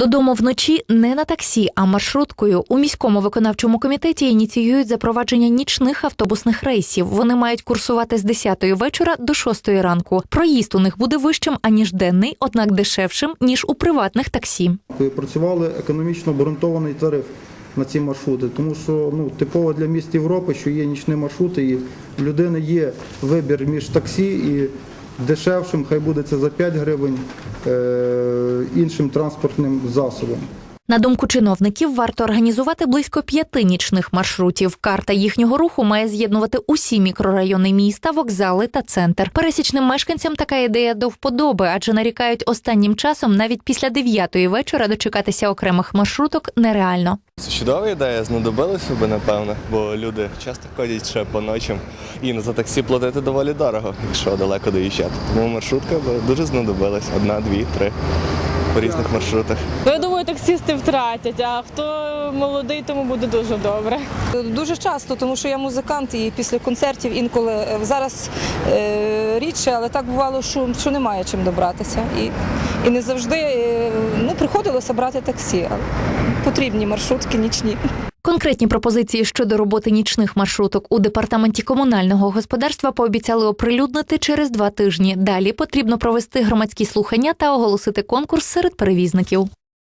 Додому вночі не на таксі, а маршруткою. У міському виконавчому комітеті ініціюють запровадження нічних автобусних рейсів. Вони мають курсувати з 10 вечора до 6 ранку. Проїзд у них буде вищим аніж денний, однак дешевшим ніж у приватних таксі. Працювали економічно обґрунтований тариф на ці маршрути, тому що ну, типово для міст Європи, що є нічні маршрути, і в людини є вибір між таксі і дешевшим, хай буде це за 5 гривень, е- іншим транспортним засобом. На думку чиновників, варто організувати близько п'яти нічних маршрутів. Карта їхнього руху має з'єднувати усі мікрорайони міста, вокзали та центр. Пересічним мешканцям така ідея до вподоби, адже нарікають останнім часом навіть після дев'ятої вечора дочекатися окремих маршруток нереально. Це чудова ідея, знадобилося би, напевно, бо люди часто ходять ще по ночам і за таксі платити доволі дорого, якщо далеко доїжджати. Тому маршрутка би дуже знадобилась. Одна, дві, три по різних маршрутах. Ну, я думаю, таксісти втратять, а хто молодий, тому буде дуже добре. Дуже часто, тому що я музикант і після концертів інколи е, зараз е, рідше, але так бувало, що, що немає чим добратися. І, і не завжди е, ну, приходилося брати таксі. Але потрібні маршрутки нічні. Конкретні пропозиції щодо роботи нічних маршруток у департаменті комунального господарства пообіцяли оприлюднити через два тижні. Далі потрібно провести громадські слухання та оголосити конкурс серед перевізників.